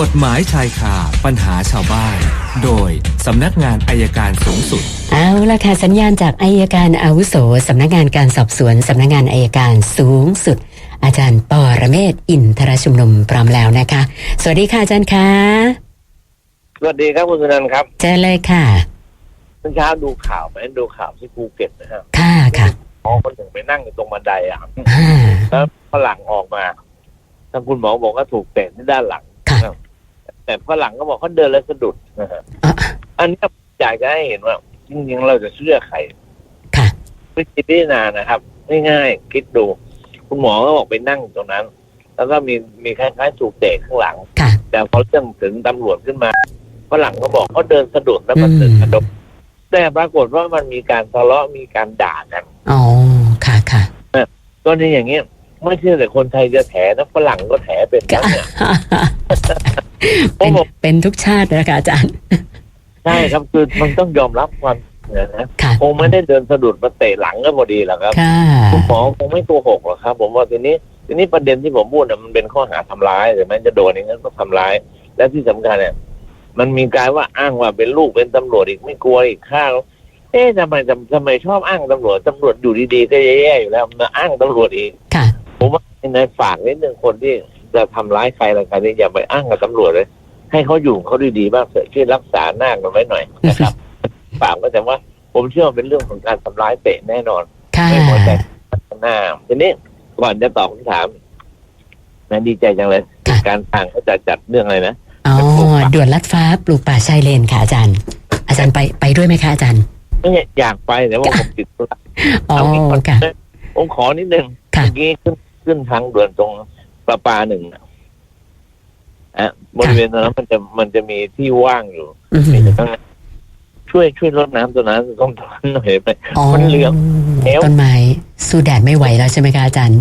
กฎหมายชายคาปัญหาชาวบ้าน โดยสำนักงานอายการสูงสุด เอาละค่ะสัญญาณจากอายการอาวุโสสำนักงานการสอบสวนสำนักงานอายการสูงสุด อาจารย์ปอระเมศวร์อินทรชุมนุมพร้อมแล้วนะคะ สวัสดีค่ะอาจารย์คะสวัสดีครับคุณสุนันท์ครับเจอเลยค่ะเมื่อเช้าดูข่าวไหมดูข่าวที่ภูเก็ตนะครับค่ะค่ะหมอคนหนึ่งไปนั่งอยู่ตรงบันไดอะอ่าแล้วฝรั่งออกมาทางคุณหมอบอกว่าถูกเตะที่ด้านหลังค่ะนะครับ แต่ฝรั่งก็บอกเขาเดินแล้วสะดุดนะฮะอะอันนี้อยากจะให้เห็นว่า จริงๆเราจะเชื่อใครค่ะวิธีพิจารณานะครับง่ายๆคิดดู คุณหมอก็บอกไปนั่งอยู่ตรงนั้น แล้วก็มีมีคล้ายๆถูกเตะข้างหลังค่ะแต่พอเรื่องถึงตำรวจขึ้นมาฝรั่งก็บอกเขาเดินสะดุดแล้วมันอืมถึงกระดกแต่ปรากฏว่ามันมีการทะเลาะมีการด่ากันอ๋อค่ะค่ะก็นี่อย่างเงี้ยไม่เชื่อแต่คนไทยจะแถนะฝรั่งก็แถเป็นก็นะเนี่ย เป็นเป็นทุกชาตินะคะอาจารย์ ใช่ครับคือมันต้องยอมรับความจริงนะนะค่ะคงไม่ได้เดินสะดุดมาเตะหลังก็พอดีหรอกครับค่ะคุณหมอคงไม่โกหกหรอกครับ ผมว่าทีนี้ทีนี้ประเด็นที่ผมพูดน่ะมันเป็นข้อหาทำร้ายหรือแม้จะโดนอย่างนั้นก็ทำร้าย และที่สำคัญเนี่ย มันมีการว่าอ้างว่าเป็นลูกเป็นตำรวจอีกไม่กลัวอีกฆ่าเขาเอ๊ะทำไมทำทำไมชอบอ้างตำรวจตำรวจอยู่ดีๆก็แย่ๆอยู่แล้วมาอ้างตำรวจอีกค่ะผมว่าในฝากนิดนึงคนที่ จะทำร้ายใครอะไรกันนี่อย่าไปอ้างกับตำรวจเลย ให้เขาอยู่ของเขาดีๆบ้างเถอะช่วยรักษาหน้ากันไว้หน่อยนะครับฝากก็แต่ว่าผมเชื่อว่าเป็นเรื่องของการทำร้ายเตะแน่นอนค่ะไม่พอใจหน้าทีนี้ก่อนจะตอบคำถามนะดีใจจังเลยค่ะการทางเขาจะจัดเรื่องอะไรนะอ๋อด่วนลัดฟ้าปลูกป่าชายเลนค่ะอาจารย์ อาจารย์ไปไปด้วยไหมคะอาจารย์ไม่อยากไปแต่ว่าผมติดธุระอ๋อเอางี้ก่อนค่ะผมขอนิดนึงค่ะเมื่อกี้ขึ้นขึ้นทางด่วนตรง ประปาหนึ่งอะอะบริเวณตรงนั้นมันจะมันจะมีที่ว่างอยู่อือหืมีอแต่ข้างในช่วยช่วยรดน้ำตัวนั้นต้องทนหน่อยไปอ๋อมันเหลืองแล้วต้นไม้สู้แดดไม่ไหวแล้วใช่ไหมคะอาจารย์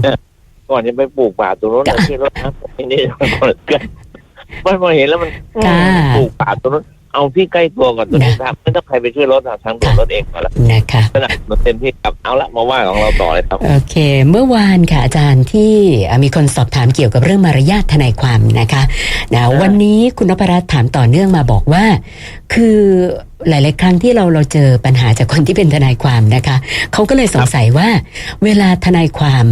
ก่อนจะไปปลูกป่าตรงนู้นนะค่ะช่วยรดน้ำตรงนี้ก่อนกันมันพอเห็นแล้วมันค่ะปลูกป่าตรงนู้น เอาที่ใกล้ตัวก่อนตัวนี้ครับไม่ต้องใครไปช่วยรถอะทางด่วนรถเองก่อนละนะคะสนับสนุนเต็มที่ครับเอาละมาว่าของเราต่อเลยครับ โอเค เมื่อวานค่ะอาจารย์ที่เอ่อมีคนสอบถามเกี่ยวกับเรื่องมารยาททนายความนะคะนะวันนี้คุณนพรัตน์ถามต่อเนื่องมาบอกว่า คือ หลาย ๆ ครั้งที่เราเราเจอปัญหาจากคนที่เป็นทนายความนะคะ เขาก็เลยสงสัยว่า เวลาทนายความ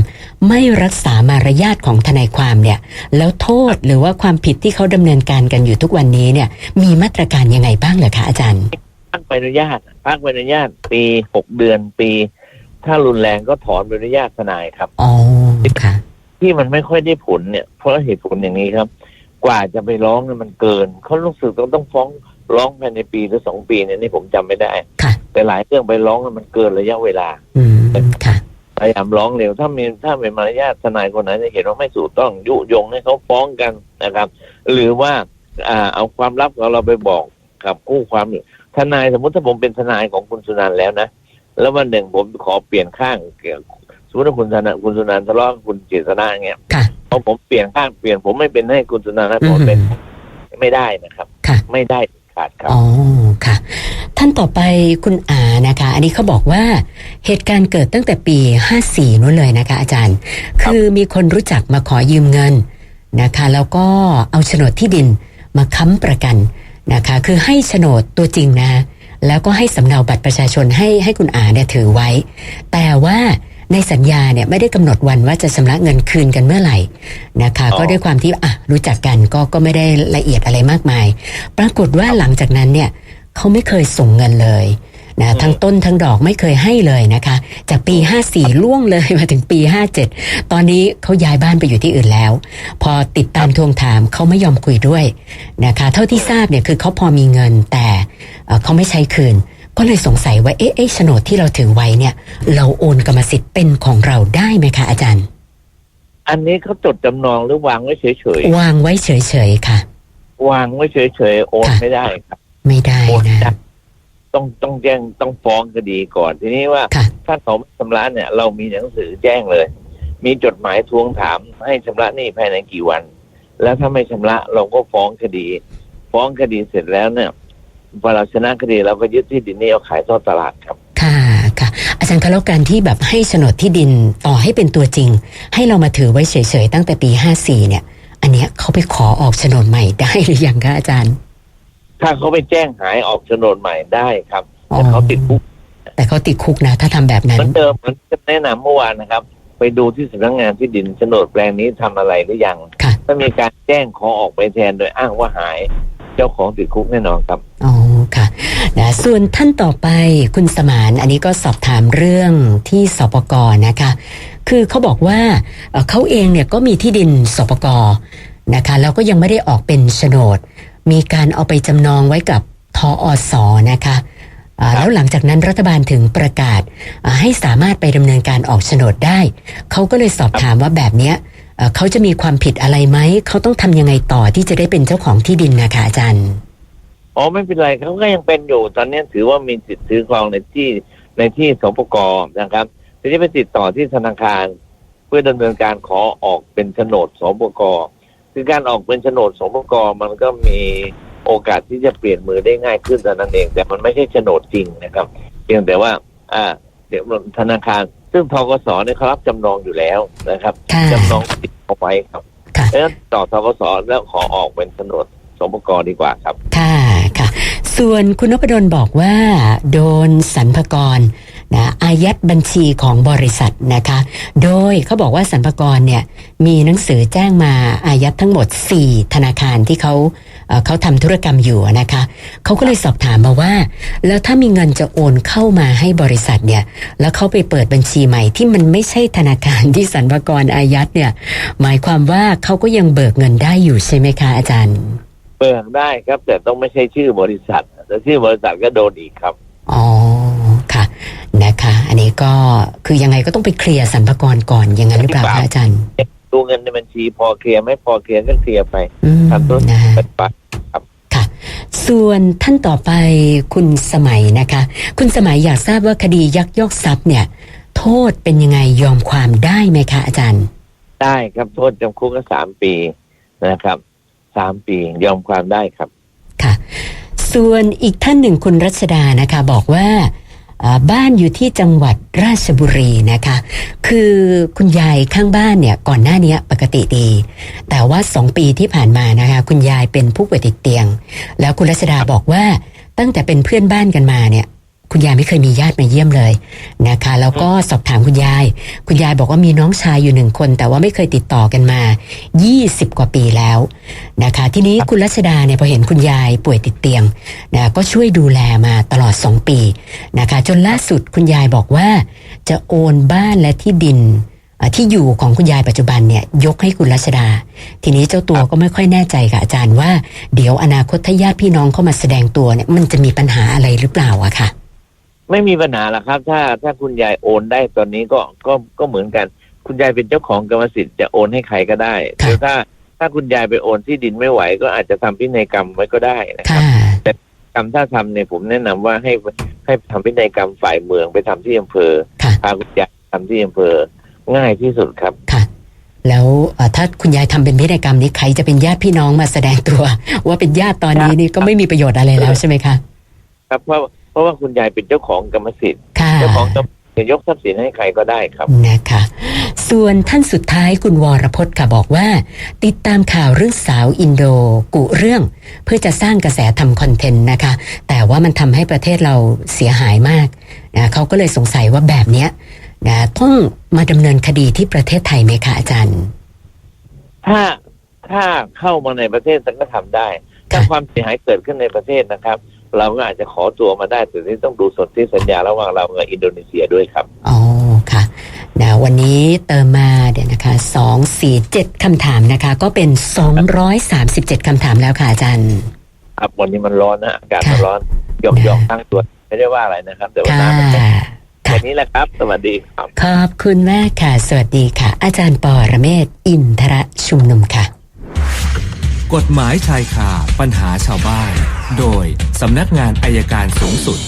ไม่รักษามารยาทของทนายความเนี่ย แล้วโทษหรือว่าความผิดที่เขาดำเนินการกันอยู่ทุกวันนี้เนี่ย มีมาตรการยังไงบ้างเหรอคะอาจารย์พักใบอนุญาตพักใบอนุญาตปีหกเดือนปี ถ้ารุนแรงก็ถอนใบอนุญาตทนายครับอ๋อค่ะ ที่มันไม่ค่อยได้ผลเนี่ยเพราะเหตุผลอย่างนี้ครับ กว่าจะไปร้องเนี่ยมันเกินเขารู้สึกต้องต้องฟ้อง ร้องภายในปีหรือสองปีเนี่ยนี่ผมจำไม่ได้ค่ะแต่หลายเรื่องไปร้องเนี่ยมันเกินระยะเวลาอืมค่ะพยายามร้องเร็วถ้ามีถ้าเป็นมารยาททนายคนไหนจะเห็นว่าไม่ถูกต้องยุยงให้เขาฟ้องกันนะครับ หรือว่าอ่าเอาความลับของเราไปบอกกับคู่ความอยู่ทนายสมมติถ้าผมเป็นทนายของคุณสุนันท์แล้วนะแล้ววันหนึ่งผมขอเปลี่ยนข้างเกี่ยวสมมติว่าคุณธนาคุณสุนันท์ทะเลาะกับคุณเจษนาอย่างเงี้ยค่ะพอผมเปลี่ยนข้างเปลี่ยนผมไม่เป็นให้คุณสุนันท์ให้ผมเป็นไม่ได้นะครับค่ะไม่ได้ขาดครับอ๋อค่ะ ท่านต่อไปคุณอานะคะ อันนี้เขาบอกว่าเหตุการณ์เกิดตั้งแต่ปี 54นู้นเลยนะคะ อาจารย์ครคือมีคนรู้จักมาขอยืมเงินนะคะ แล้วก็เอาโฉนดที่ดินมาค้ำประกันนะคะ คือให้โฉนดตัวจริงนะ แล้วก็ให้สำเนาบัตรประชาชนให้ให้คุณอาเนี่ยถือไว้ แต่ว่า ในสัญญาเนี่ยไม่ได้กำหนดวันว่าจะชำระเงินคืนกันเมื่อไหร่นะคะอ๋อก็ด้วยความที่อะรู้จักกันก็ก็ไม่ได้ละเอียดอะไรมากมาย ปรากฏว่าหลังจากนั้นเนี่ยเขาไม่เคยส่งเงินเลยนะทั้งต้นทั้งดอกไม่เคยให้เลยนะคะ จากปี 54 ล่วงเลยมาถึงปี 57 ตอนนี้เขาย้ายบ้านไปอยู่ที่อื่นแล้ว พอติดตามทวงถามเขาไม่ยอมคุยด้วยนะคะ เท่าที่ทราบเนี่ยคือเขาพอมีเงินแต่เอ่อเขาไม่ใช้คืน ก็เลยสงสัยว่าเอ๊ะเอ๊ะโฉนดที่เราถือไว้เนี่ย เราโอนกรรมสิทธิ์เป็นของเราได้ไหมคะอาจารย์ อันนี้เขาจดจำนองหรือวางไว้เฉยวางไว้เฉยๆค่ะๆวางไว้เฉยๆโอนค่ะไม่ได้ครับ ไม่ได้โอนไม่นะได้ต้องต้องแจ้งต้องฟ้องคดีก่อนทีนี้ว่าค่ะถ้าเขาไม่ชำระเนี่ย เรามีหนังสือแจ้งเลย มีจดหมายทวงถามให้ชำระหนี้ภายในกี่วัน แล้วถ้าไม่ชำระเราก็ฟ้องคดี ฟ้องคดีเสร็จแล้วเนี่ย พอเราชนะคดีเราก็ยึดที่ดินนี้เอาขายทอดตลาดครับ ค่ะค่ะ อาจารย์คะแล้วการที่แบบให้โฉนดที่ดินต่อให้เป็นตัวจริง ให้เรามาถือไว้เฉยๆตั้งแต่ปี54เนี่ยออันเนี้ยเขาไปขอออกโฉนดใหม่ได้หรือยังคะอาจารย์ ถ้าเขาไปแจ้งหายออกโฉนดใหม่ได้ครับอ๋อแต่เขาติดคุกแต่เขาติดคุกนะ ถ้าทำแบบนั้เหนมือนเดิมเหมือนที่แนะนำเมื่อวานนะครับ ไปดูที่สำนักงานที่ดินโฉนดแปลงนี้ทำอะไรหรือยังค่ะถ้ามีการแจ้งขอออกไปแทนโดยอ้างว่าหาย เจ้าของติดคุกแน่นอนครับอ๋อค่ะนะส่วนท่านต่อไปคุณสมานอันนี้ก็สอบถามเรื่องที่สปกนะคะ คือเขาบอกว่าเอ่อเขาเองเนี่ยก็มีที่ดินสปกนะคะแล้วก็ยังไม่ได้ออกเป็นโฉนด มีการเอาไปจำนองไว้กับทออสนะคะอ่าครับแล้วหลังจากนั้นรัฐบาลถึงประกาศอ่าให้สามารถไปดำเนินการออกโฉนดได้ เขาก็เลยสอบถามว่าแบบเนี้ย เขาจะมีความผิดอะไรไหม เขาต้องทำยังไงต่อที่จะได้เป็นเจ้าของที่ดินนะคะอาจารย์ อ๋อไม่เป็นไรเขาก็ยังเป็นอยู่ ตอนนี้ถือว่ามีสิทธิ์ถือครองในที่ในที่สปกรนะครับทีนี้ไปติดต่อที่ธนาคาร เพื่อดำเนินการขอออกเป็นโฉนดสปกรคือการออกเป็นโฉนดสปกมันก็มีโอกาสที่จะเปลี่ยนมือได้ง่ายขึ้นเท่นั้นเอง แต่มันไม่ใช่โฉนดจริงนะครับ เพียงแต่ว่า อ่า เดี๋ยวธนาคาร ซึ่งทกสเนี่ยเขารับจำนองอยู่แล้วนะครับค่ะจำนองติดเอาไว้ครับค่ะเพราะฉะนั้นต่อทกสแล้วขอออกเป็นโฉนดสปกดีกว่าครับ ค่ะค่ะ ส่วนคุณนพดลบอกว่า โดนสรรพากร นะอายัดบัญชีของบริษัทนะคะ โดยเขาบอกว่าสรรพากรเนี่ยมีหนังสือแจ้งมาอายัดทั้งหมด 4 ธนาคารที่เขาเอ่อเขาทำธุรกรรมอยู่นะคะเขาก็เลยสอบถามมาว่า แล้วถ้ามีเงินจะโอนเข้ามาให้บริษัทเนี่ยแล้วเขาไปเปิดบัญชีใหม่ที่มันไม่ใช่ธนาคารที่สรรพากรอายัดเนี่ยหมายความว่าเขาก็ยังเบิกเงินได้อยู่ใช่ไหมคะอาจารย์เปิดได้ครับแต่ต้องไม่ใช่ชื่อบริษัทแต่ชื่อบริษัทก็โดนอีกครับอ๋อค่ะ นะคะ อันนี้ก็คือยังไงก็ต้องไปเคลียร์สรรพากรก่อนอย่างนั้นหรือเปล่าคะอาจารย์ดูเงินในบัญชีพอเคลียร์ไม่พอเคลียร์ก็เคลียร์ไปอืมทำธุรกินะจฮะไปไปค่ะ ส่วนท่านต่อไปคุณสมัยนะคะ คุณสมัยอยากทราบว่าคดียักยอกทรัพย์เนี่ย โทษเป็นยังไงยอมความได้ไหมคะอาจารย์ ได้ครับโทษจำคุกก็สามปีนะครับสามปียอมความได้ครับ ค่ะ ส่วนอีกท่านหนึ่งคุณรัชดานะคะ บอกว่าอ่า บ้านอยู่ที่จังหวัดราชบุรีนะคะ คือคุณยายข้างบ้านเนี่ยก่อนหน้านี้ปกติดี แต่ว่าสองปีที่ผ่านมานะคะ คุณยายเป็นผู้ป่วยติดเตียง แล้วคุณรัชดาบอกว่าตั้งแต่เป็นเพื่อนบ้านกันมาเนี่ย คุณยายไม่เคยมีญาติมาเยี่ยมเลยนะคะ แล้วก็สอบถามคุณยาย คุณยายบอกว่ามีน้องชายอยู่หนึ่งคน แต่ว่าไม่เคยติดต่อกันมา 20 กว่าปีแล้วนะคะ ทีนี้คุณรัชดาเนี่ยพอเห็นคุณยายป่วยติดเตียงนะก็ช่วยดูแลมาตลอด 2 ปีนะคะ จนล่าสุดคุณยายบอกว่า จะโอนบ้านและที่ดินเอ่อที่อยู่ของคุณยายปัจจุบันเนี่ยยกให้คุณรัชดา ทีนี้เจ้าตัวก็ไม่ค่อยแน่ใจกับอาจารย์ว่า เดี๋ยวอนาคตถ้าญาติพี่น้องเข้ามาแสดงตัวเนี่ยมันจะมีปัญหาอะไรหรือเปล่าอะค่ะ ไม่มีปัญหาหรอกครับ ถ้าถ้าคุณยายโอนได้ตอนนี้ก็ก็ก็เหมือนกัน คุณยายเป็นเจ้าของกรรมสิทธิ์จะโอนให้ใครก็ได้ค่ะหรือถ้าถ้าคุณยายไปโอนที่ดินไม่ไหว ก็อาจจะทำพินัยกรรมไว้ก็ได้นะครับค่ะกรรมถ้าทำเนี่ยผมแนะนำว่าให้ให้ทำพินัยกรรมฝ่ายเมืองไปทำที่อำเภอค่ะพาคุณยายทำที่อำเภอง่ายที่สุดครับค่ะ แล้วเอ่อถ้าคุณยายทำเป็นพิธีกรรมนี้ใครจะเป็นญาติพี่น้องมาแสดงตัว ว่าเป็นญาติตอนนี้นี่ก็ไม่มีประโยชน์อะไรแล้วใช่ไหมคะครับเพราะ เพราะว่าคุณยายเป็นเจ้าของกรรมสิทธิ์ค่ะเจ้าของกรรมสิทธิ์จะยกทรัพย์สินให้ใครก็ได้ครับนะคะ ส่วนท่านสุดท้ายคุณวรพจน์ค่ะบอกว่า ติดตามข่าวเรื่องสาวอินโดกุเรื่อง เพื่อจะสร้างกระแสทำคอนเทนต์นะคะ แต่ว่ามันทำให้ประเทศเราเสียหายมากนะเขาก็เลยสงสัยว่าแบบเนี้ยนะต้องมาดำเนินคดีที่ประเทศไทยไหมคะอาจารย์ ถ้าถ้าเข้ามาในประเทศก็ทำได้ ถ้าค่ะความเสียหายเกิดขึ้นในประเทศนะครับ เราก็อาจจะขอตัวมาได้แต่ที่ต้องดูสนธิสัญญาระหว่างเรากับอินโดนีเซียด้วยครับอ๋อค่ะนะวันนี้เติมมาเดี๋ยวนะคะสองสี่เจ็ดคำถามนะคะ ก็เป็นสองร้อยสามสิบเจ็ดคำถามแล้วค่ะอาจารย์ครับวันนี้มันร้อนนะอากาศค่ะมันร้อนหยอกนะหยอกตั้งตัวไม่ได้ว่าอะไรนะครับ แต่ว่าค่ะน้ำมันแค่ค่ะแค่นี้แหละครับ สวัสดีครับ ขอบคุณมากค่ะ สวัสดีค่ะ อาจารย์ปอระเมศวร์อินทระชุมนุมค่ะ กฎหมายชายคาปัญหาชาวบ้าน โดยสำนักงานอายการสูงสุด